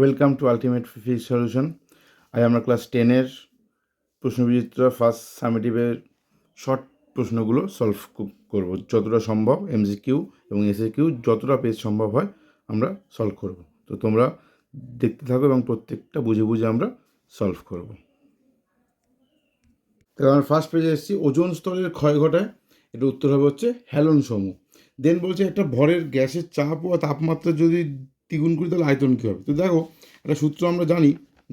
Welcome to ultimate physics solution আজ আমরা class টেনের প্রশ্নবিচিত্র ফার্স্ট সামেটিভের শর্ট প্রশ্নগুলো সলভ করব। যতটা সম্ভব এমসি কিউ এবং এসএ কিউ যতটা পেজ সম্ভব হয়, আমরা সলভ করব। তো তোমরা দেখতে থাকো এবং প্রত্যেকটা বুঝে বুঝে আমরা সলভ করব। তাহলে আমরা ফার্স্ট পেজে এসেছি। ওজোন স্তরের ক্ষয় ঘটায়। এটা উত্তর হবে হচ্ছে হ্যালন সমূহ। দেন বলছে একটা ভরের গ্যাসের চাপ ও তাপমাত্রা যদি দ্বিগুণ করি, তাহলে আয়তন কী হবে? তো দেখো, একটা সূত্র আমরা জানি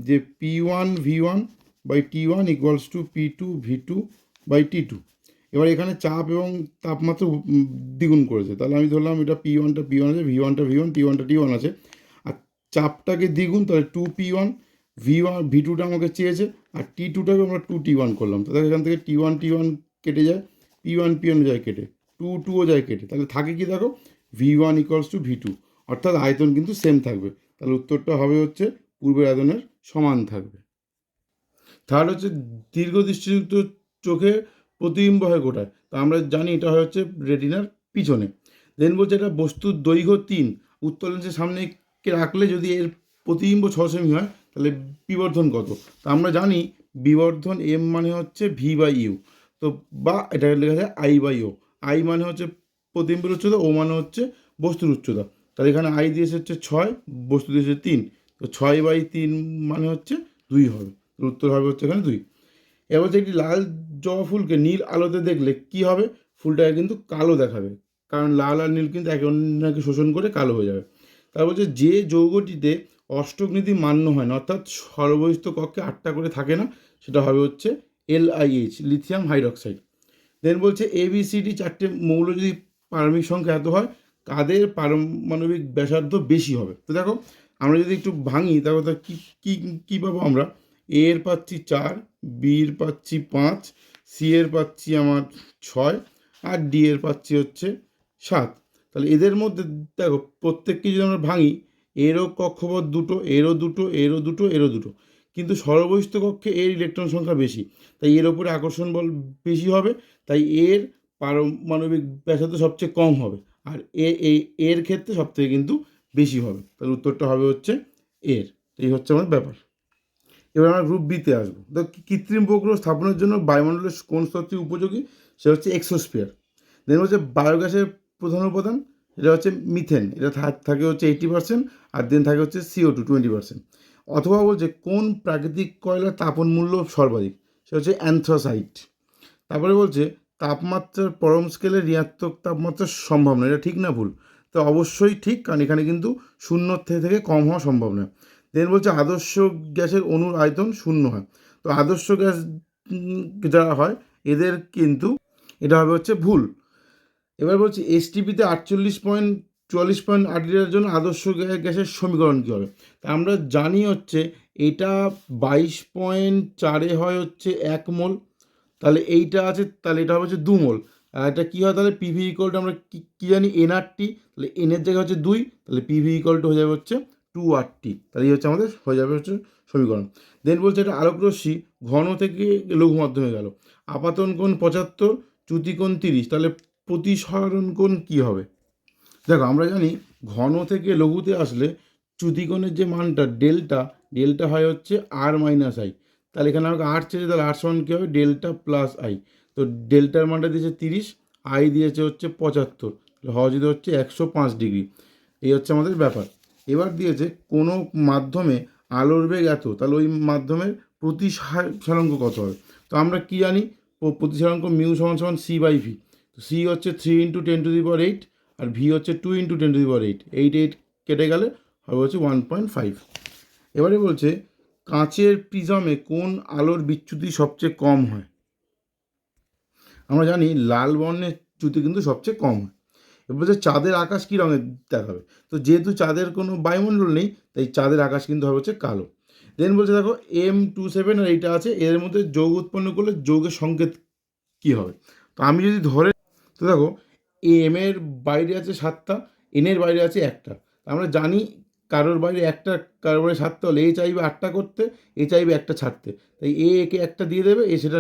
যে P one V one by T one equals to P two V two by T two এবার এখানে চাপ এবং তাপমাত্রা দ্বিগুণ করেছে। তাহলে আমি ধরলাম এটা পি ওয়ানটা পি ওয়ান আছে ভি ওয়ানটা ভি ওয়ান টি ওয়ানটা টি ওয়ান আছে। আর চাপটাকে দ্বিগুণ, তাহলে two P one V one V টুটা আমাকে চেয়েছে, আর টি টুটাকে আমরা টু টি ওয়ান করলাম। তাহলে এখান থেকে টি ওয়ান টি ওয়ান কেটে যায় পি ওয়ান পি ওয়ান যায় কেটে টু টুও যায় কেটে। তাহলে থাকে কি দেখো? V one equals to V two অর্থাৎ আয়তন কিন্তু সেম থাকবে। তাহলে উত্তরটা হবে হচ্ছে পূর্বের আয়তনের সমান থাকবে। থার্ড হচ্ছে দীর্ঘ দৃষ্টিযুক্ত চোখে প্রতিবিম্ব হয় গোটায় তা আমরা জানি এটা হয় হচ্ছে রেটিনার পিছনে। দেন বলছে এটা বস্তুর দৈর্ঘ্য তিন। উত্তর লেন্সের সামনে রাখলে যদি এর প্রতিবিম্ব ছ সেমি হয়, তাহলে বিবর্ধন কত? তা আমরা জানি বিবর্ধন এম মানে হচ্ছে ভি বাই ইউ তো বা এটা লেখা যায় আই বাই ও আই মানে হচ্ছে প্রতিবিম্বের উচ্চতা ও মানে হচ্ছে বস্তুর উচ্চতা। তাহলে এখানে আই দিয়েছে হচ্ছে ছয়, বস্তু দিয়েছে তিন। তো ছয় বাই তিন মানে হচ্ছে দুই হবে। উত্তর হবে হচ্ছে এখানে দুই। এবার হচ্ছে একটি লাল জবা ফুলকে নীল আলোতে দেখলে কি হবে? ফুলটাকে কিন্তু কালো দেখাবে। কারণ লাল আর নীল কিন্তু একে অন্যকে শোষণ করে কালো হয়ে যাবে। তারপর হচ্ছে যে যৌগটিতে অষ্টক নীতি মান্য হয় না, অর্থাৎ সর্বহিত কক্ষে আটটা করে থাকে না, সেটা হবে হচ্ছে এলআইএইচ লিথিয়াম হাইড্রক্সাইড দেন বলছে এবিসিডি চারটে মৌল যদি পারমাণবিক সংখ্যা এত হয় কাদের পারমাণবিক ব্যাসার্ধ বেশি হবে? তো দেখো, আমরা যদি একটু ভাঙি, তাহলে কী কী কী পাবো আমরা? এর পাচ্ছি চার বির পাচ্ছি পাঁচ সি এর পাচ্ছি আমার ছয়, আর ডি এর পাচ্ছি হচ্ছে সাত। তাহলে এদের মধ্যে, দেখো, প্রত্যেককে যদি আমরা ভাঙি, এরও কক্ষপথ দুটো, এরও দুটো এরও দুটো এরও দুটো। কিন্তু সর্বহিত কক্ষে এর ইলেকট্রন সংখ্যা বেশি। তাই এর ওপরে আকর্ষণ বল বেশি হবে, তাই এর পারমাণবিক ব্যাসার্ধ সবচেয়ে কম হবে। আর এ, এই, এর ক্ষেত্রে সবথেকে কিন্তু বেশি হবে। তাহলে উত্তরটা হবে হচ্ছে এর। এই হচ্ছে আমার ব্যাপার। এবার আমরা গ্রুপ বিতে আসব। তো কৃত্রিম উপগ্রহ স্থাপনের জন্য বায়ুমণ্ডলের কোন স্তরটি উপযোগী? সেটা হচ্ছে এক্সোস্ফিয়ার দেন হচ্ছে বায়োগ্যাসের প্রধান উপাদান, এটা হচ্ছে মিথেন এটা থাকে হচ্ছে এইটি পার্সেন্ট আর দেন থাকে হচ্ছে সিও টু টোয়েন্টি পার্সেন্ট অথবা বলছে কোন প্রাকৃতিক কয়লার তাপন মূল্য সর্বাধিক? সেটা হচ্ছে অ্যান্থ্রাসাইট তারপরে বলছে তাপমাত্রার পরম স্কেলে ঋণাত্মক তাপমাত্রা সম্ভব নয়, এটা ঠিক না ভুল? তো অবশ্যই ঠিক, কারণ এখানে কিন্তু শূন্য থেকে কম হওয়া সম্ভব নয়। দেন বলছে আদর্শ গ্যাসের অণুর আয়তন শূন্য হয়। তো আদর্শ গ্যাস যারা হয়, এদের কিন্তু এটা হবে হচ্ছে ভুল। এবার বলছি এসটিপিতে আটচল্লিশ পয়েন্ট চুয়াল্লিশ পয়েন্ট আট লিটারের জন্য আদর্শ গ্যাসের সমীকরণ কী হবে? তা আমরা জানি হচ্ছে এটা বাইশ পয়েন্ট চারে হয় হচ্ছে এক মোল। তাহলে এইটা আছে, তাহলে এটা হবে হচ্ছে দু মোল আর এটা কী হয় তাহলে? পিভি ইকলটা আমরা কী কী জানি? এন এনআরটি তাহলে এনের জায়গায় হচ্ছে দুই, তাহলে পিভি ইকলটা হয়ে যাবে হচ্ছে টু আরটি তাহলে এই হচ্ছে আমাদের, হয়ে যাবে হচ্ছে সমীকরণ। দেন বলছে এটা আলোকরশ্মি ঘন থেকে লঘু মাধ্যমে গেল। আপাতন কোণ পঁচাত্তর চ্যুতিকোণ তিরিশ। তাহলে প্রতিসরণ কোণ কী হবে? দেখো, আমরা জানি ঘন থেকে লঘুতে আসলে চ্যুতিকোণের যে মানটা, ডেল্টা ডেল্টা হয় হচ্ছে আর মাইনাস আই তাহলে এখানে আমাকে আট চেয়েছে, তাহলে আট সমান কী হবে? ডেল্টা প্লাস আই তো ডেল্টার মানটা দিয়েছে তিরিশ আই দিয়েছে হচ্ছে পঁচাত্তর। হওয়া যদি হচ্ছে একশো পাঁচ ডিগ্রি। এই হচ্ছে আমাদের ব্যাপার। এবার দিয়েছে কোনো মাধ্যমে আলোর বেগ এত, তাহলে ওই মাধ্যমের প্রতিসারাঙ্ক কত হবে? তো আমরা কী জানি? প্রতিসারাঙ্ক মিউ সমান সমান সি বাই ভি তো সি হচ্ছে three into ten to the power eight R V হচ্ছে two into ten to the power eight eight eight কেটে গেলে হবে হচ্ছে ওয়ান পয়েন্ট ফাইভ এবারে বলছে কাঁচের প্রিজমে কোন আলোর বিচ্যুতি সবচেয়ে কম হয়? আমরা জানি লাল বর্ণের চ্যুতি কিন্তু সবচেয়ে কম হয়। এবার চাঁদের আকাশ কী রঙের দেখাবে? তো যেহেতু চাঁদের কোনো বায়ুমণ্ডল নেই, তাই চাঁদের আকাশ কিন্তু হবে হচ্ছে কালো। দেন বলছে দেখো এম টু সেভেন আর এইটা আছে, এর মধ্যে যোগ উৎপন্ন করলে যোগের সংকেত কী হবে? তো আমি যদি ধরে, তো দেখো এম এর বাইরে আছে সাতটা এন এর বাইরে আছে একটা। আমরা জানি কারোর বাইরে একটা, কারোর বাইরে সাতটা হলে এ চাইবে আটটা করতে, এ চাইবে একটা ছাড়তে তাই এ একে একটা দিয়ে দেবে, এ সেটা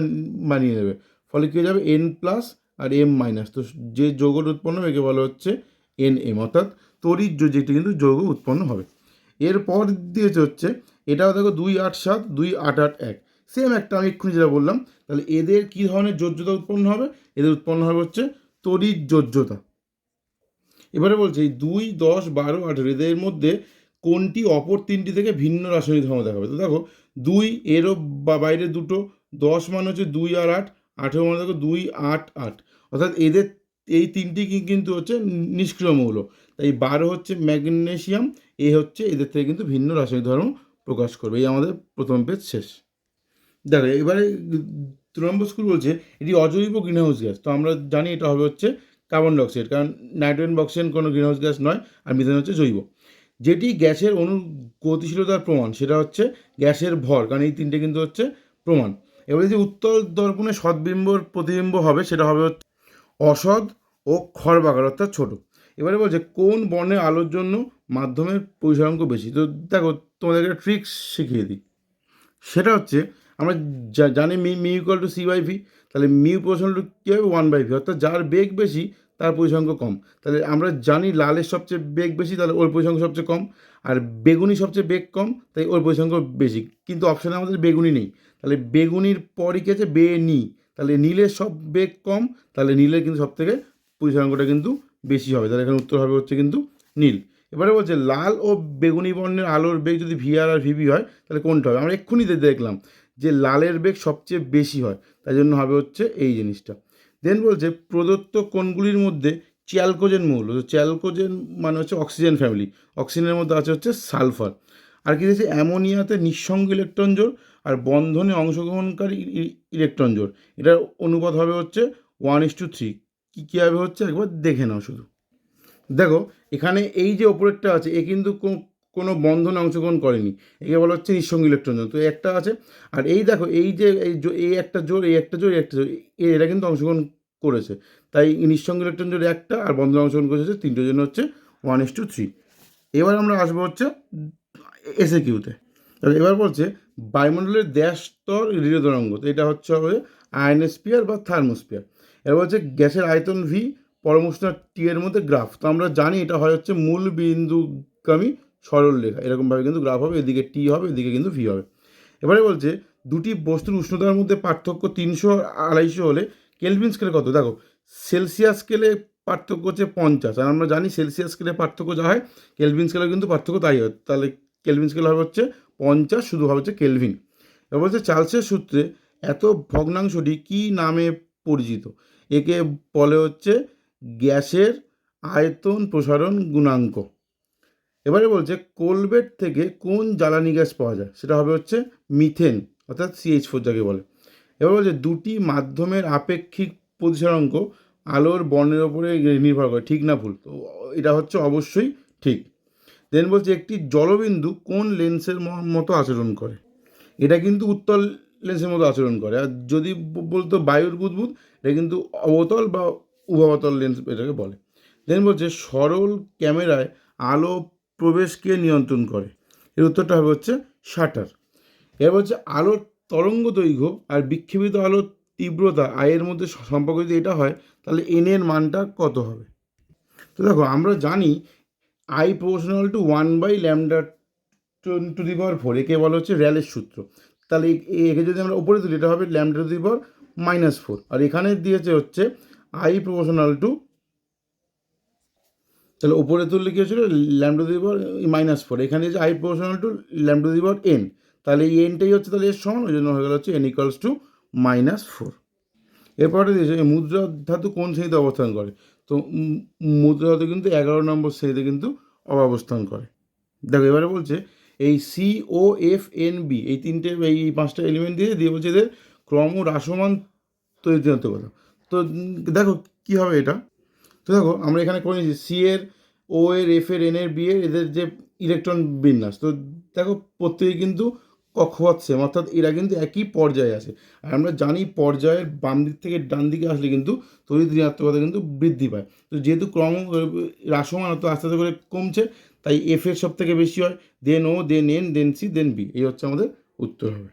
মানিয়ে দেবে। ফলে কী হয়ে যাবে? এন প্লাস আর এম মাইনাস। তো যে যৌগটা উৎপন্ন হবে, একে বলা হচ্ছে এন এম। অর্থাৎ তড়িৎ যেটি কিন্তু যৌগ উৎপন্ন হবে। এরপর দিয়েছে হচ্ছে, এটাও দেখো দুই আট সাত, দুই আট আট এক। সেম একটা আমি এক্ষুনি যেটা বললাম, তাহলে এদের কী ধরনের যোজ্যতা উৎপন্ন হবে? এদের উৎপন্ন হবে হচ্ছে তড়িৎ যোজ্যতা এবারে বলছে এই দুই, দশ, বারো, আঠেরো, এদের মধ্যে কোনটি অপর তিনটি থেকে ভিন্ন রাসায়নিক ধর্ম দেখাবে? তো দেখো, দুই এরও বা বাইরে দুটো, দশ মানে হচ্ছে দুই আর আট, আঠেরো মানে দেখো দুই, আট আট। অর্থাৎ এদের এই তিনটি কিন্তু হচ্ছে নিষ্ক্রিয় মৌল। তাই বারো হচ্ছে ম্যাগনেশিয়াম এ হচ্ছে এদের থেকে কিন্তু ভিন্ন রাসায়নিক ধর্ম প্রকাশ করবে। এই আমাদের প্রথম পেজ শেষ। দেখো, এবারে দু নম্বর স্কুল বলছে, এটি অজৈব গ্রিনহাউস গ্যাস। তো আমরা জানি এটা হবে হচ্ছে কার্বন ডাইঅক্সাইড কারণ নাইট্রোজেন বক্সিজেন কোনো গ্রিনহাউস গ্যাস নয়, আর মিথেন হচ্ছে জৈব। যেটি গ্যাসের অনু গতিশীলতার প্রমাণ, সেটা হচ্ছে গ্যাসের ভর, কারণ এই তিনটে কিন্তু হচ্ছে প্রমাণ। এবারে যে উত্তল দর্পণে সদ্বিম্বর প্রতিবিম্ব হবে, সেটা হবে অসৎ ও খরবাকার অর্থাৎ ছোট। এবারে বলছে, কোন বর্ণের আলোর জন্য মাধ্যমের পরিসরাঙ্ক বেশি? তো দেখো তোমাদের একটা ট্রিক্স শিখিয়ে দিই। সেটা হচ্ছে, আমরা জানি me me equal to C by V তাহলে মিউ পোর্শন কী হবে ওয়ান বাই ভি অর্থাৎ যার বেগ বেশি তার পরিসংখ্য কম। তাহলে আমরা জানি লালের সবচেয়ে বেগ বেশি, তাহলে ওর পরিসংখ্য সবচেয়ে কম। আর বেগুনি সবচেয়ে বেগ কম, তাই ওর পরিসংখ্য বেশি। কিন্তু অপশানে আমাদের বেগুনি নেই। তাহলে বেগুনির পরই কি আছে? বে, নি। তাহলে নীলের সব বেগ কম, তাহলে নীলের কিন্তু সব থেকে পরিসংখ্যটা কিন্তু বেশি হবে। তাহলে এখানে উত্তর হবে হচ্ছে কিন্তু নীল। এবারে বলছে, লাল ও বেগুনি বর্ণের আলোর বেগ যদি ভিআর আর ভিভি হয়, তাহলে কোনটা হবে? আমরা এক্ষুনি দেখলাম যে লালের বেগ সবচেয়ে বেশি হয়। তাই জন্য হবে হচ্ছে এই জিনিসটা। দেন বলছে, প্রদত্ত কোনগুলির মধ্যে চ্যালকোজেন মৌল চ্যালকোজেন মানে হচ্ছে অক্সিজেন ফ্যামিলি অক্সিজেনের মধ্যে আছে হচ্ছে সালফার। আর কি দিয়েছে অ্যামোনিয়াতে নিঃসঙ্গ ইলেকট্রন জোর আর বন্ধনে অংশগ্রহণকারী ইলেকট্রন জোর এটার অনুপাত হবে হচ্ছে ওয়ান ইস টু থ্রি কী কীভাবে হচ্ছে? একবার দেখে নাও শুধু। দেখো, এখানে এই যে ওপরেরটা আছে, এ কিন্তু কোনো বন্ধনে অংশগ্রহণ করেনি। একে বলা হচ্ছে নিঃসঙ্গ ইলেকট্রন জোর তো একটা আছে, আর এই দেখো, এই যে, এই একটা জোর এই একটা জোর এই একটা জোর এটা কিন্তু অংশগ্রহণ করেছে। তাই নিঃসঙ্গ ইলেকট্রন একটা আর বন্ধনে অংশগ্রহণ করেছে তিনটের জন্য হচ্ছে ওয়ান ইস টু থ্রি এবার আমরা আসব হচ্ছে এসে কিউতে এবার বলছে বায়ুমণ্ডলের দেশ স্তর তরঙ্গ। তো এটা হচ্ছে হবে আয়নোস্পিয়ার বা থার্মোস্পিয়ার এবার বলছে গ্যাসের আয়তন ভি পরমুষ্ণা টি এর মধ্যে গ্রাফ তো আমরা জানি এটা হয় হচ্ছে মূল বিন্দুগামী সরল রেখা। এরকমভাবে কিন্তু গ্রাফ হবে, এদিকে টি হবে, এদিকে কিন্তু ভি হবে। এবারে বলছে দুটি বস্তুর উষ্ণতার মধ্যে পার্থক্য তিনশো আড়াইশো হলে কেলভিন স্কেলে কত? দেখো সেলসিয়াস স্কেলে পার্থক্য হচ্ছে পঞ্চাশ, আর আমরা জানি সেলসিয়াস স্কেলে পার্থক্য যা হয় কেলভিন স্কেলে কিন্তু পার্থক্য তাই হয়। তাহলে কেলভিন স্কেল হবে হচ্ছে পঞ্চাশ, শুধু হবে হচ্ছে কেলভিন এবার বলছে চার্লসের সূত্রে এত ভগ্নাংশটি কী নামে পরিচিত? একে বলে হচ্ছে গ্যাসের আয়তন প্রসারণ গুণাঙ্ক। এবারে বলছে কোলবেট থেকে কোন জ্বালানি গ্যাস পাওয়া যায়? সেটা হবে হচ্ছে মিথেন অর্থাৎ সিএইচ ফোর যাকে বলে। এবার বলছে, দুটি মাধ্যমের আপেক্ষিক প্রতিসরাঙ্ক আলোর বর্ণের ওপরে নির্ভর করে, ঠিক না ভুল? তো এটা হচ্ছে অবশ্যই ঠিক। দেন বলছে, একটি জলবিন্দু কোন লেন্সের মতো আচরণ করে? এটা কিন্তু উত্তল লেন্সের মতো আচরণ করে। আর যদি বলতো বায়ুর বুদবুদ এটা কিন্তু অবতল বা উভবতল লেন্স এটাকে বলে। দেন বলছে, সরল ক্যামেরায় আলো প্রবেশকে নিয়ন্ত্রণ করে। এর উত্তরটা হবে হচ্ছে শাটার। এবার হচ্ছে আলোর তরঙ্গ দৈর্ঘ্য আর বিক্ষেপিত আলোর তীব্রতা আয়ের মধ্যে সম্পর্ক যদি এটা হয়, তাহলে এন এর মানটা কত হবে? তো দেখো, আমরা জানি I proportional to one by lambda to the power four একে বলা হচ্ছে র্যালের সূত্র। তাহলে একে যদি আমরা উপরে তুলি, এটা হবে lambda to the power minus four আর এখানে দিয়েছে হচ্ছে আই প্রপোর্শনাল টু তাহলে উপরে তুললে কী হচ্ছিল lambda the power minus four এখানে যে I proportional to lambda the power N তাহলে এই এনটাই হচ্ছে তাহলে এর সমান ওই জন্য হয়ে গেল হচ্ছে N equals to minus four এরপরে দিয়েছে মুদ্রা ধাতু কোন শ্রেণীতে অবস্থান করে? তো মুদ্রা ধাতু কিন্তু এগারো নম্বর শ্রেণীতে কিন্তু অবস্থান করে। দেখো, এবারে বলছে, এই C O F N B এই তিনটে, এই পাঁচটা এলিমেন্ট দিয়ে দিয়ে বলছে এদের ক্রম হ্রাসমান তৈরিতাত্মকতা তো দেখো, কী হবে এটা? তো দেখো, আমরা এখানে করে নিয়েছি সি এর ও এর এফ এর এন এর বি এর, এদের যে ইলেকট্রন বিন্যাস, তো দেখো প্রত্যেকে কিন্তু কক্ষপথ অর্থাৎ এরা কিন্তু একই পর্যায়ে আছে। আর আমরা জানি পর্যায়ের বাম দিক থেকে ডান দিকে আসলে কিন্তু তড়িৎ ঋণাত্মকতা কিন্তু বৃদ্ধি পায়। তো যেহেতু ক্রম হ্রাসমান, অর্থাৎ আস্তে আস্তে করে কমছে, তাই এফ এর সব থেকে বেশি হয়। Then O then N then C then B এই হচ্ছে আমাদের উত্তর হবে।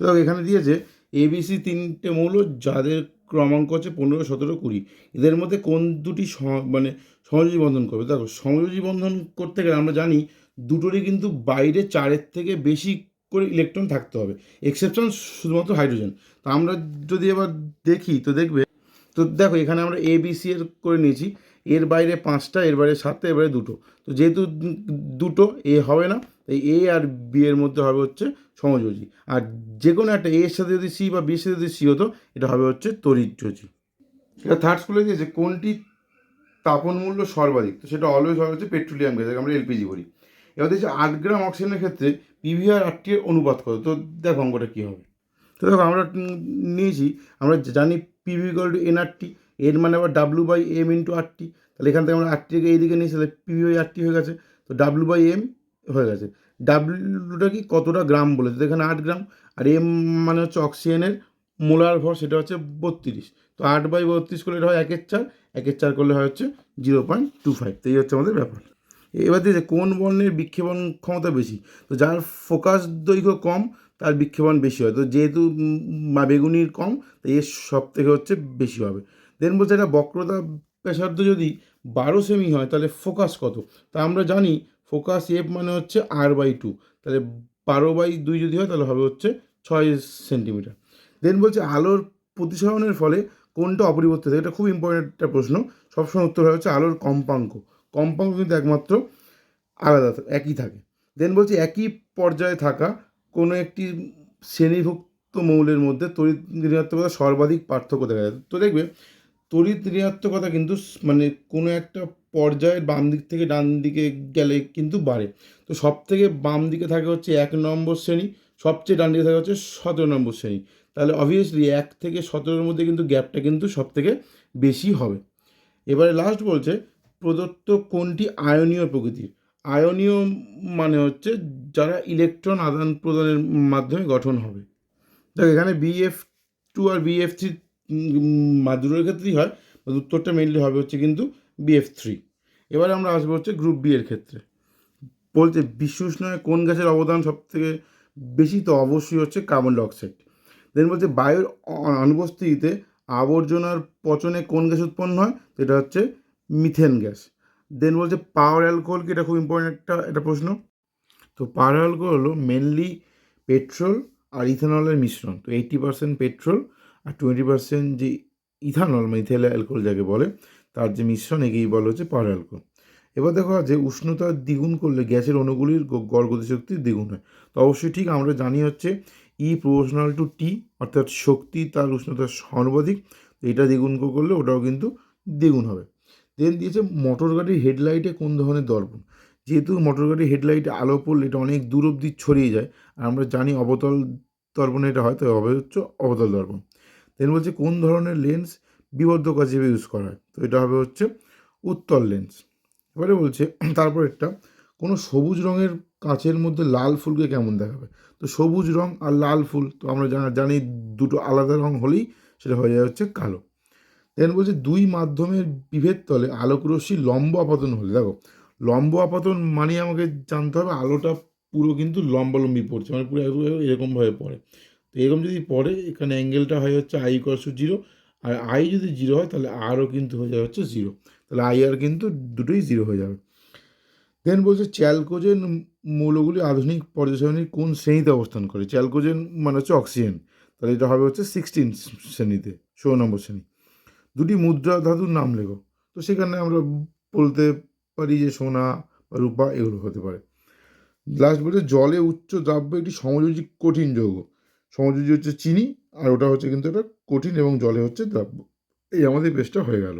তো এখানে দিয়েছে এবিসি তিনটে মৌল, যাদের ক্রমাঙ্ক হচ্ছে পনেরো, সতেরো, কুড়ি। এদের মধ্যে কোন দুটি মানে সমযোজী বন্ধন করবে? দেখো, সমযোজী বন্ধন করতে গেলে আমরা জানি দুটোরই কিন্তু বাইরে চারের থেকে বেশি করে ইলেকট্রন থাকতে হবে। এক্সেপশন শুধুমাত্র হাইড্রোজেন তো আমরা যদি এবার দেখি, তো দেখবে, তো দেখো এখানে আমরা এ বি সি এর করে নিয়েছি। এর বাইরে পাঁচটা, এর বাইরে সাতটা, এর বাইরে দুটো। তো যেহেতু দুটো এ হবে না এই এ আর বি এর মধ্যে হবে হচ্ছে সমযোজী। আর যে কোনো একটা এর সাথে যদি সি বা বি সাথে যদি সি হতো, এটা হবে হচ্ছে তরিযোজী এটা থার্ড স্কুলে দিয়েছে, কোনটি তাপন মূল্য সর্বাধিক? তো সেটা অলওয়েজ হবে হচ্ছে পেট্রোলিয়াম গ্যাস আমরা এলপিজি বলি। এবার দেখছি আট গ্রাম অক্সিজেনের ক্ষেত্রে পিভি আর আটটি এর অনুপাত কত তো দেখো অঙ্কটা কী হবে। তো দেখো আমরা নিয়েছি, আমরা জানি P V equal to N R T এর মানে আবার W by M into R T তাহলে এখান থেকে আমরা আটটিকে এইদিকে নিয়েছি, তাহলে পিভি বাই আরটি হয়ে গেছে। তো ডাব্লু বাই এম হয়ে গেছে। ডাব্লুটা কি কতটা গ্রাম বলেছে? তো এখানে আট গ্রাম। আর এম মানে হচ্ছে অক্সিজেনের মোলার ভর, সেটা হচ্ছে বত্রিশ। তো আট বাই বত্রিশ করলে এটা হয় একের চার। একের চার করলে হয় হচ্ছে জিরো পয়েন্ট টু ফাইভ তো এই হচ্ছে আমাদের ব্যাপার। এবার দিয়েছে কোন বর্ণের বিক্ষেপণ ক্ষমতা বেশি? তো যার ফোকাস দৈর্ঘ্য কম, তার বিক্ষেপণ বেশি হয়। তো যেহেতু বেগুনির কম তো এর সব থেকে হচ্ছে বেশি হবে। দেন বলছে এটা বক্রতা ব্যাসার্ধ যদি বারো সেমি হয়, তাহলে ফোকাস কত? তা আমরা জানি ফোকাস এফ মানে হচ্ছে আর বাই টু তাহলে বারো বাই দুই যদি হয়, তাহলে হবে হচ্ছে ছয় সেন্টিমিটার। দেন বলছে আলোর প্রতিসরণের ফলে কোনটা অপরিবর্তিত? এটা খুব ইম্পর্টেন্ট একটা প্রশ্ন। সবসময় উত্তর হচ্ছে আলোর কম্পাঙ্ক। কম্পাঙ্ক কিন্তু একমাত্র আলাদা একই থাকে। দেন বলছি একই পর্যায়ে থাকা কোনো একটি শ্রেণীভুক্ত মৌলের মধ্যে তড়িৎ ঋণাত্মকতা সর্বাধিক পার্থক্য দেখা যায়। তো দেখবে তড়িৎ ঋণাত্মকতা কিন্তু মানে কোনো একটা পর্যায়ের বাম দিক থেকে ডান দিকে গেলে কিন্তু বাড়ে। তো সব থেকে বাম দিকে থাকে হচ্ছে এক নম্বর শ্রেণি, সবচেয়ে ডান দিকে থাকে হচ্ছে সতেরো নম্বর শ্রেণি। তাহলে অবভিয়াসলি এক থেকে সতেরোর মধ্যে কিন্তু গ্যাপটা কিন্তু সব থেকে বেশি হবে। এবারে লাস্ট বলছে প্রদত্ত কোনটি আয়নীয় প্রকৃতির? আয়নীয় মানে হচ্ছে যারা ইলেকট্রন আদান প্রদানের মাধ্যমে গঠন হবে। দেখ, এখানে বিএফ টু আর বিএফ থ্রি মাদুরের ক্ষেত্রেই হয় উত্তরটা মেনলি হবে হচ্ছে কিন্তু বিএফ থ্রি এবারে আমরা আসব হচ্ছে গ্রুপ বি এর ক্ষেত্রে। বলতে বিশ্ব উষ্ণায়নে কোন গ্যাসের অবদান সব থেকে বেশি? তো অবশ্যই হচ্ছে কার্বন ডাইঅক্সাইড দেন বলছে বায়ুর অনুপস্থিতিতে আবর্জনার পচনে কোন গ্যাস উৎপন্ন হয়? এটা হচ্ছে মিথেন গ্যাস। দেন বলছে পাওয়ার অ্যালকোহল কি? এটা খুব ইম্পর্টেন্ট একটা একটা প্রশ্ন। তো পাওয়ার অ্যালকোহল হলো মেনলি পেট্রোল আর ইথানলের মিশ্রণ। তো এইটি পার্সেন্ট পেট্রোল আর টোয়েন্টি পার্সেন্ট যে ইথানল মানে ইথেল অ্যালকোহল যাকে বলে, তার যে মিশ্রণ, একেই বলা হচ্ছে পাওয়ার অ্যালকোহল এবার দেখো যে উষ্ণতা দ্বিগুণ করলে গ্যাসের অণুগুলির গড় গতিশক্তি দ্বিগুণ হয়। তো অবশ্যই ঠিক আমরা জানি হচ্ছে ই প্রপোর্শনাল টু টি অর্থাৎ শক্তি তার উষ্ণতা সর্বাধিক এটা দ্বিগুণ করলে ওটাও কিন্তু দ্বিগুণ হবে। দেন দিয়েছে মোটর গাড়ির হেডলাইটে কোন ধরনের দর্পণ। যেহেতু মোটর গাড়ির হেডলাইটে আলো পড়লে এটা অনেক দূর অবধি ছড়িয়ে যায়, আর আমরা জানি অবতল দর্পণে এটা হয়, তো হবে হচ্ছে অবতল দর্পণ। দেন বলছে কোন ধরনের লেন্স বিবর্ধক হিসেবে ইউজ করা হয়, তো এটা হবে হচ্ছে উত্তল লেন্স এবারে বলছে, তারপর একটা, কোনো সবুজ রঙের কাঁচের মধ্যে লাল ফুলকে কেমন দেখাবে? তো সবুজ রং আর লাল ফুল, তো আমরা জানা- জানি দুটো আলাদা রং হলেই সেটা হয়ে যায় হচ্ছে কালো। দেন বলছে দুই মাধ্যমের বিভেদ তলে আলোকরশ্মি লম্ব আপাতন হলে। দেখো, লম্ব আপাতন মানে আমাকে জানতে হবে, আলোটা পুরো কিন্তু লম্বালম্বি পড়ছে মানে পুরো এরকমভাবে পড়ে। তো এরকম যদি পড়ে, এখানে অ্যাঙ্গেলটা হয় হচ্ছে আই কস জিরো আর আই যদি জিরো হয়, তাহলে আরও কিন্তু হয়ে যাবে হচ্ছে জিরো তাহলে আই আর কিন্তু দুটোই জিরো হয়ে যাবে। দেন বলছে চ্যালকোজেন মৌলগুলি আধুনিক পর্যায় কোন শ্রেণীতে অবস্থান করে? চ্যালকোজেন মানে হচ্ছে অক্সিজেন তাহলে এটা হবে হচ্ছে সিক্সটিন শ্রেণীতে, ষোলো নম্বর শ্রেণি। দুটি মুদ্রা ধাতুর নাম লেখো। তো সেখানে আমরা বলতে পারি যে সোনা বা রূপা এগুলো হতে পারে। লাস্ট বলছে জলে উচ্চ দ্রাব্য একটি সমযোজী কঠিন যৌগ। সমযোজী হচ্ছে চিনি আর ওটা হচ্ছে কিন্তু এটা কঠিন এবং জলে হচ্ছে দ্রাব্য। এই আমাদের পেজটা হয়ে গেল।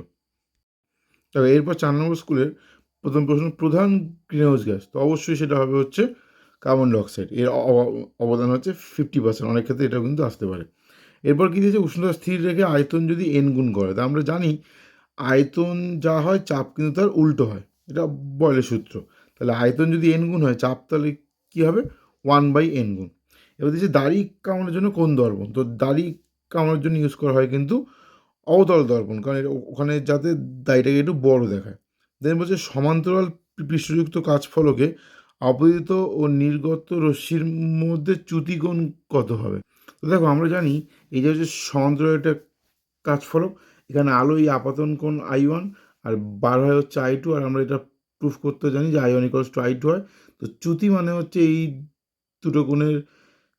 তবে এরপর চার নম্বর স্কুলের প্রথম প্রশ্ন, প্রধান গ্রিনহাউস গ্যাস তো অবশ্যই সেটা হবে হচ্ছে কার্বন ডাইঅক্সাইড এর অবদান হচ্ছে ফিফটি পার্সেন্ট অনেক ক্ষেত্রে এটাও কিন্তু আসতে পারে। এরপর কী দিয়েছে? উষ্ণতা স্থির রেখে আয়তন যদি এন গুণ করে, তা আমরা জানি আয়তন যা হয়, চাপ কিন্তু তার উল্টো হয়। এটা বয়লের সূত্র। তাহলে আয়তন যদি এন গুণ হয়, চাপ তাহলে কী হবে? ওয়ান বাই এন গুণ। এবার দিয়েছে দাড়ি কামানোর জন্য কোন দর্পণ? তো দাড়ি কামানোর জন্য ইউজ করা হয় কিন্তু অবতল দর্পণ, কারণ এটা ওখানে যাতে দাড়িটাকে একটু বড় দেখায়। দেন বলছে সমান্তরাল পৃষ্ঠযুক্ত কাজ ফলকে আপতিত ও নির্গত রশ্মির মধ্যে চ্যুতিকোণ কত হবে? তো দেখো, আমরা জানি এই যে হচ্ছে সমান্তরাল একটা কাজ ফলক এখানে আলো এই আপাতন কোণ আই ওয়ান আর বার হয় হচ্ছে আই টু আর আমরা এটা প্রুফ করতে জানি যে I one equals to I two হয়। তো চ্যুতি মানে হচ্ছে এই দুটো কোণের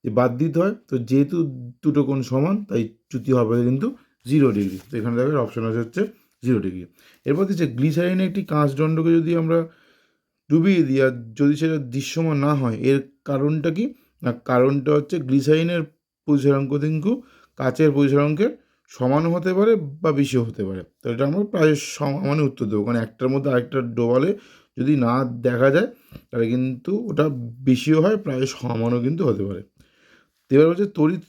যে বাদ দিতে হয়, তো যেহেতু দুটো কোণ সমান, তাই চ্যুতি হবে কিন্তু জিরো ডিগ্রি তো এখানে দেখবে অপশন আছে হচ্ছে জিরো ডিগ্রি এরপর দিচ্ছে গ্লিসারিনে একটি কাঁচদণ্ডকে যদি আমরা ডুবিয়ে দিই, আর যদি সেটা দৃশ্যমান না হয়, এর কারণটা কি? না, কারণটা হচ্ছে গ্লিসারিনের পরিসরাঙ্ক কিন্তু কাচের পরিসরাঙ্কের সমানও হতে পারে বা বেশিও হতে পারে। তো এটা আমরা প্রায় সমানে উত্তর দেবো। কারণ একটার মধ্যে আরেকটা ডোবালে যদি না দেখা যায়, তাহলে কিন্তু ওটা বেশিও হয়, প্রায় সমানও কিন্তু হতে পারে। এবার হচ্ছে তড়িৎ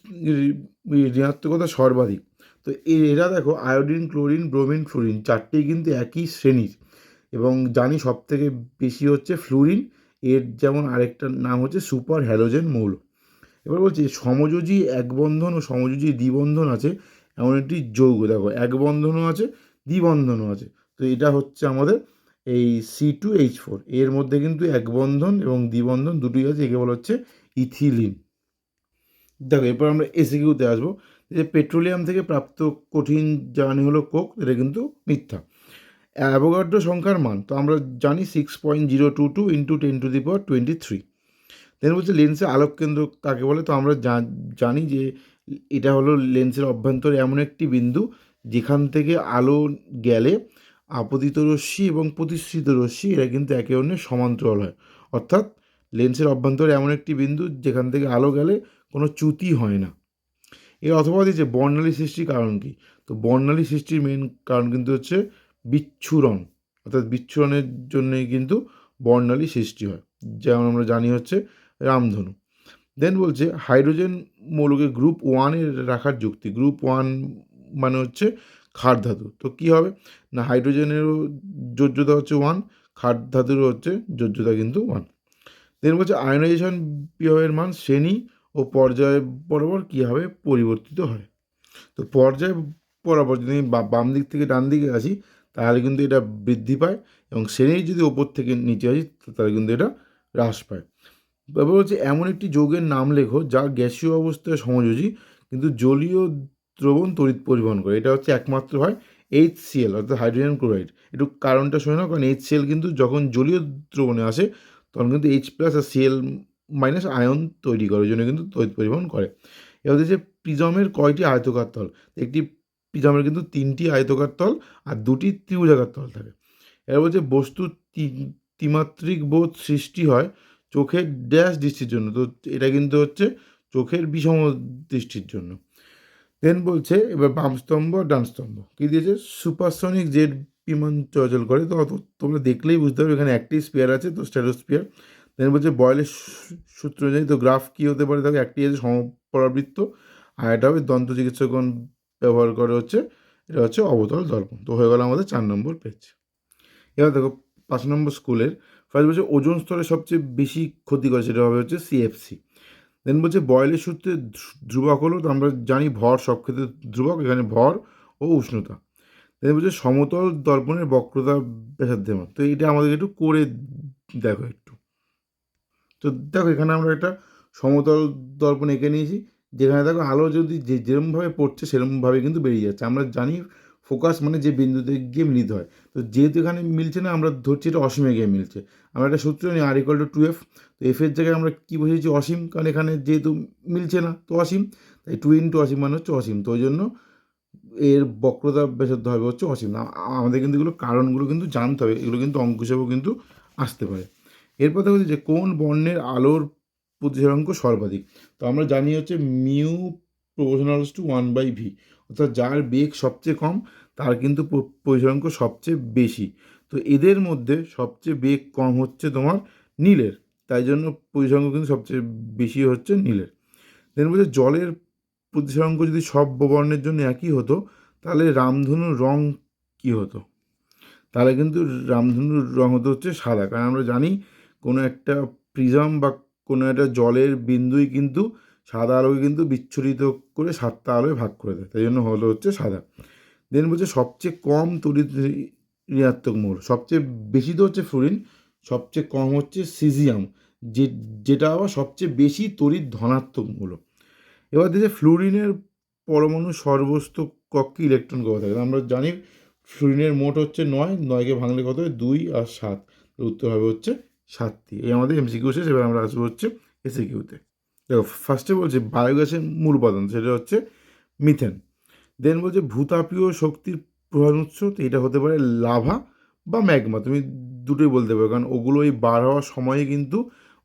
ঋণাত্মকতা সর্বাধিক। তো এরা দেখো আয়োডিন, ক্লোরিন, ব্রোমিন, ফ্লুরিন চারটেই কিন্তু একই শ্রেণির। এবং জানি সব থেকে বেশি হচ্ছে ফ্লুরিন, এর যেমন আরেকটা নাম হচ্ছে সুপার হ্যালোজেন মৌল। এবার বলছি সমযোজী এক বন্ধন ও সমযোজী দ্বিবন্ধন আছে, এমন একটি যৌগ, দেখো এক বন্ধনও আছে, দ্বিবন্ধনও আছে। তো এটা হচ্ছে আমাদের এই সি টু এইচ ফোর এর মধ্যে কিন্তু এক বন্ধন এবং দ্বিবন্ধন দুটোই আছে, একে বলা হচ্ছে ইথিলিন। দেখো, এরপর আমরা এসিকিউতে আসব, যে পেট্রোলিয়াম থেকে প্রাপ্ত কঠিন জ্বালানি হলো কোক, এটা কিন্তু মিথ্যা। অ্যাভোগাড্রো সংখ্যার মান, তো আমরা জানি six point zero two two into ten to the power twenty three then বলছে লেন্সের আলোক কেন্দ্র কাকে বলে? তো আমরা জানি যে এটা হলো লেন্সের অভ্যন্তরে এমন একটি বিন্দু যেখান থেকে আলো গেলে আপতিত রশ্মি এবং প্রতিশ্রিত রশ্মি এরা কিন্তু একে অন্যের সমান্তরাল হয়। অর্থাৎ লেন্সের অভ্যন্তরে এমন একটি বিন্দু যেখান থেকে আলো গেলে কোনো চ্যুতি হয় না। এর অথবা দিচ্ছে বর্ণালী সৃষ্টির কারণ কী? তো বর্ণালী সৃষ্টির মেন কারণ কিন্তু হচ্ছে বিচ্ছুরণ। অর্থাৎ বিচ্ছুরণের জন্যই কিন্তু বর্ণালী সৃষ্টি হয়। যেমন আমরা জানি হচ্ছে রামধনু। দেন বলছে হাইড্রোজেন মৌলকে গ্রুপ ওয়ানে রাখার যুক্তি। গ্রুপ ওয়ান মানে হচ্ছে ক্ষার ধাতু। তো কী হবে? না হাইড্রোজেনেরও যোজ্যতা হচ্ছে ওয়ান ক্ষার ধাতুরও হচ্ছে যোজ্যতা কিন্তু ওয়ান দেন বলছে আয়নাইজেশন বিভবের মান শ্রেণি ও পর্যায় বরাবর কীভাবে পরিবর্তিত হয়। তো পর্যায় বরাবর যদি আমি বাম দিক থেকে ডান দিকে আসি, তাহলে কিন্তু এটা বৃদ্ধি পায় এবং শ্রেণির যদি ওপর থেকে নিচে আসি তাহলে কিন্তু এটা হ্রাস পায়। ব্যাপার হচ্ছে এমন একটি যৌগের নাম লেখো যা গ্যাসীয় অবস্থায় সমযোজী, কিন্তু জলীয় দ্রবণ তড়িৎ পরিবহন করে। এটা হচ্ছে একমাত্র হয় এইচ সিএল অর্থাৎ হাইড্রোজেন ক্লোরাইড একটু কারণটা শুনে নাও কারণ এইচ সিএল কিন্তু যখন জলীয় দ্রবণে আসে, তখন কিন্তু এইচ প্লাস আর সিএল মাইনাস আয়ন তৈরি করে জন্য কিন্তু তড়িৎ পরিবহন করে। এবার হচ্ছে প্রিজমের কয়টি আয়তকার তল? একটি প্রিজমের কিন্তু তিনটি আয়তকার তল আর দুটি ত্রিভুজাকার তল থাকে। এবার বলছে বস্তু ত্রিমাত্রিক বোধ সৃষ্টি হয় চোখের ড্যাশ দৃষ্টির জন্য। তো এটা কিন্তু হচ্ছে চোখের বিষম দৃষ্টির জন্য। দেন বলছে এবার বাম স্তম্ভ, ডান স্তম্ভ। কী দিয়েছে? সুপারসনিক জেট বিমান চলাচল করে। তো তোমরা দেখলেই বুঝতে পারবে এখানে একটি স্পেয়ার আছে, তো স্ট্যাটোস্পিয়ার দেন বলছে বয়েলের সূত্র অনুযায়ী তো গ্রাফ কী হতে পারে? দেখো, একটি আছে সমপরাবৃত্ত, আর এটা হবে দন্ত চিকিৎসকগণ ব্যবহার করে হচ্ছে, এটা হচ্ছে অবতল দর্পণ। তো হয়ে গেল আমাদের চার নম্বর পেজ এবার দেখো, পাঁচ নম্বর স্কুলের ফার্স্ট বলছে ওজন স্তরে সবচেয়ে বেশি ক্ষতি করে, সেটা হবে হচ্ছে সিএফসি দেন বলছে বয়েলের সূত্রে ধ্রু- ধ্রুবক হলো, তো আমরা জানি ভর সব ক্ষেত্রে ধ্রুবক, এখানে ভর ও উষ্ণতা। দেন বলছে সমতল দর্পণের বক্রতা ব্যাসার্ধের তো এটা আমাদের একটু করে দেখো একটু। তো দেখো এখানে আমরা একটা সমতল দর্পণ এঁকে নিয়েছি, যেখানে দেখো আলো যদি যে যেরমভাবে পড়ছে সেরকমভাবে কিন্তু বেরিয়ে যাচ্ছে। আমরা জানি ফোকাস মানে যে বিন্দুতে গিয়ে মিলিত হয়। তো যেহেতু এখানে মিলছে না, আমরা ধরছি এটা অসীমে গিয়ে মিলছে। আমরা একটা সূত্র নিই R equal to two F তো এফের জায়গায় আমরা কী বসেছি? অসীম, কারণ এখানে যেহেতু মিলছে না, তো অসীম। তাই টু ইন্টু অসীম মানে হচ্ছে অসীম। তো ওই জন্য এর বক্রতা ব্যাসার্ধ হবে হচ্ছে অসীম। আমাদের কিন্তু এগুলো কারণগুলো কিন্তু জানতে হবে। এগুলো কিন্তু অঙ্ক হিসেবেও কিন্তু আসতে পারে। এরপর দেখো যে কোন বর্ণের আলোর প্রতিসরাঙ্ক সর্বাধিক? তো আমরা জানি হচ্ছে mu proportionals to one by V অর্থাৎ যার বেগ সবচেয়ে কম, তার কিন্তু প- প্রতিসরাঙ্ক সবচেয়ে বেশি। তো এদের মধ্যে সবচেয়ে বেগ কম হচ্ছে তোমার নীলের। তাই জন্য প্রতিসরাঙ্ক কিন্তু সবচেয়ে বেশি হচ্ছে নীলের। দেন বলছে জলের প্রতিসরাঙ্ক যদি সব বর্ণের জন্য একই হতো, তাহলে রামধনুর রং কী হতো? তাহলে কিন্তু রামধনুর রং হতো হচ্ছে সাদা। কারণ আমরা জানি কোনো একটা প্রিজম বা কোনো একটা জলের বিন্দুই কিন্তু সাদা আলোকে কিন্তু বিচ্ছুরিত করে সাতটা আলোয় ভাগ করে দেয়। তাই জন্য হলো হচ্ছে সাদা। দেন বলছে সবচেয়ে কম তড়িৎ ঋণাত্মক মৌল, সবচেয়ে বেশি তো হচ্ছে ফ্লোরিন, সবচেয়ে কম হচ্ছে সিজিয়াম, যে, যেটা আবার সবচেয়ে বেশি তড়িৎ ধনাত্মক মৌল। এবার দেখছে ফ্লুরিনের পরমাণু সর্বস্ত কক্ষে ইলেকট্রন কত থাকে? আমরা জানি ফ্লুরিনের মোট হচ্ছে নয়, নয়কে ভাঙলে কত হয়? দুই আর সাত। উত্তর হবে হচ্ছে সাতটি। এই আমাদের এমসিকিউ শেষ, এবার আমরা আসব হচ্ছে এসি কিউতে দেখো ফার্স্টে বলছে বায়োগ্যাসের মূল উপাদান, সেটা হচ্ছে মিথেন দেন বলছে ভূতাপীয় শক্তির প্রধান উৎস, তো এটা হতে পারে লাভা বা ম্যাগমা। তুমি দুটোই বলতে পারো, কারণ ওগুলো ওই বার হওয়ার সময়ে কিন্তু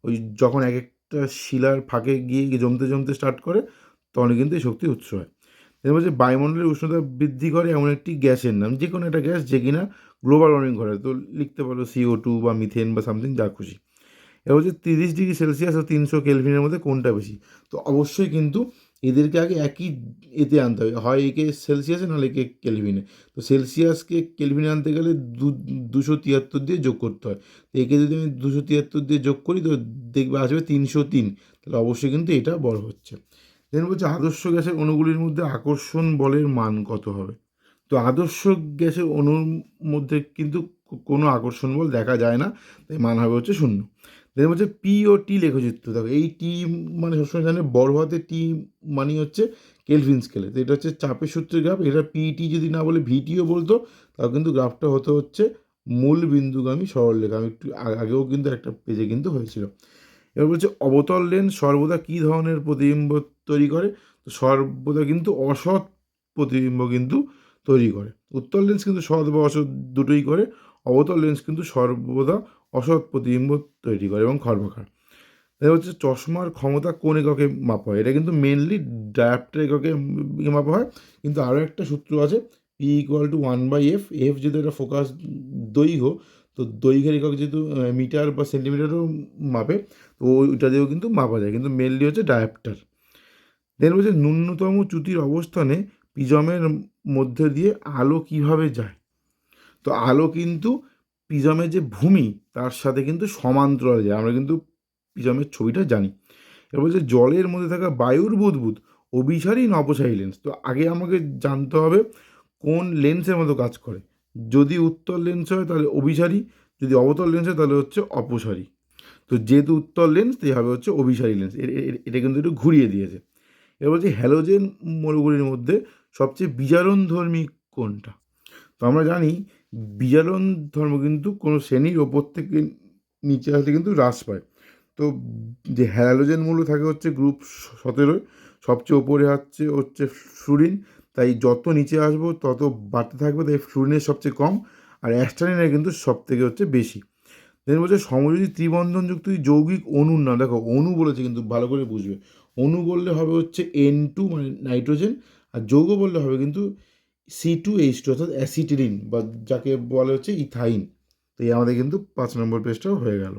ওই যখন এক একটা শিলার ফাঁকে গিয়ে জমতে জমতে স্টার্ট করে তখন কিন্তু এই শক্তির উৎস হয়। এর বলছে বায়ুমণ্ডলের উষ্ণতা বৃদ্ধি করে এমন একটি গ্যাসের নাম যে কোনো একটা গ্যাস যে কিনা গ্লোবাল ওয়ার্মিং করে তো লিখতে পারো সিও টু বা মিথেন বা সামথিং যা খুশি। এবার হচ্ছে তিরিশ ডিগ্রি সেলসিয়াস ও তিনশো কেলভিনের মধ্যে কোনটা বেশি? তো অবশ্যই কিন্তু এদেরকে আগে একই এতে আনতে হবে। হয় একে সেলসিয়াসে নাহলে একে কেলভিনে। তো সেলসিয়াসকে কেলভিনে আনতে গেলে দু, দুশো তিয়াত্তর দিয়ে যোগ করতে হয়। তো একে যদি আমি দুশো তিয়াত্তর দিয়ে যোগ করি, তো দেখবে আসবে তিনশো তিন। তাহলে অবশ্যই কিন্তু এটা বড় হচ্ছে। দেন বলছে আদর্শ গ্যাসের অণুগুলির মধ্যে আকর্ষণ বলের মান কত হবে? তো আদর্শ গ্যাসের অণুর মধ্যে কিন্তু কোনো আকর্ষণ বল দেখা যায় না। তাই মান হবে হচ্ছে শূন্য। দেন বলছে পি ও টি লেখচিত্র দেখো, এই টি মানে সবসময় জানে বড় হাতে টি মানে হচ্ছে কেলভিন স্কেলে তো এটা হচ্ছে চাপের সূত্রের গ্রাফ এটা পিটি যদি না বলে ভিটিও বলতো তাও কিন্তু গ্রাফটা হতে হচ্ছে মূল বিন্দুগামী সরলরেখা আমি একটু আগেও কিন্তু একটা পেজে কিন্তু হয়েছিল। এবার বলছে অবতল লেন্স সর্বদা কী ধরনের প্রতিবিম্ব তৈরি করে? তো সর্বদা কিন্তু অসৎ প্রতিবিম্ব কিন্তু তৈরি করে। উত্তল লেন্স কিন্তু সৎ বা অসৎ দুটোই করে। অবতল লেন্স কিন্তু সর্বদা অসৎ প্রতিবিম্ব তৈরি করে এবং খর্বাকার এটা হচ্ছে চশমার ক্ষমতা কোন এককে মাপা হয়? এটা কিন্তু মেনলি ডায়াপ্টার এককে মাপা হয়। কিন্তু আরও একটা সূত্র আছে P equal to one by F F যেহেতু এটা ফোকাস দৈর্ঘ্য, তো দৈর্ঘ্যের একক যেহেতু মিটার বা সেন্টিমিটারও মাপে, তো ওইটা দিয়েও কিন্তু মাপা যায়। কিন্তু মেনলি হচ্ছে ডায়াপ্টার দেন বলছে ন্যূনতম চ্যুতির অবস্থানে পিজমের মধ্যে দিয়ে আলো কীভাবে যায়? তো আলো কিন্তু পিজমের যে ভূমি, তার সাথে কিন্তু সমান্তরাল যায়। আমরা কিন্তু পিজমের ছবিটা জানি। এবার বলছে, জলের মধ্যে থাকা বায়ুর বুদবুদ অভিসারী না অপসারী লেন্স তো আগে আমাকে জানতে হবে, কোন লেন্সের মতো কাজ করে? যদি উত্তর লেন্স হয়, তাহলে অভিসারী যদি অবতল লেন্স হয়, তাহলে হচ্ছে অপসারী। তো যেহেতু উত্তর লেন্স তাই হবে হচ্ছে অভিসারী লেন্স এটা কিন্তু একটু ঘুরিয়ে দিয়েছে। এবার বলছি হ্যালোজেন মৌলগুলির মধ্যে সবচেয়ে বিজারণধর্মী কোনটা? তো আমরা জানি বিজারণ ধর্ম কিন্তু কোনো শ্রেণির ওপর থেকে নিচে আসলে কিন্তু হ্রাস পায়। তো যে হ্যালোজেন মূল্য থাকে হচ্ছে গ্রুপ সতেরোয়, সবচেয়ে ওপরে হচ্ছে হচ্ছে ফ্লুরিন, তাই যত নিচে আসব তত বাড়তে থাকবে, তাই ফ্লুরিনের সবচেয়ে কম, আর অ্যাস্টারিনের কিন্তু সব থেকে হচ্ছে বেশি। দেন বলছে সমযোজী ত্রিবন্ধনযুক্ত যৌগিক অণুর নাম দেখো অণু বলেছে কিন্তু ভালো করে বুঝবে। অণু বললে হবে হচ্ছে এন টু মানে নাইট্রোজেন, আর যৌগ বললে হবে কিন্তু সি টু এইচ টু অর্থাৎ অ্যাসিটিলিন বা যাকে বলে হচ্ছে ইথাইন তো এই আমাদের কিন্তু পাঁচ নম্বর পেজটাও হয়ে গেল।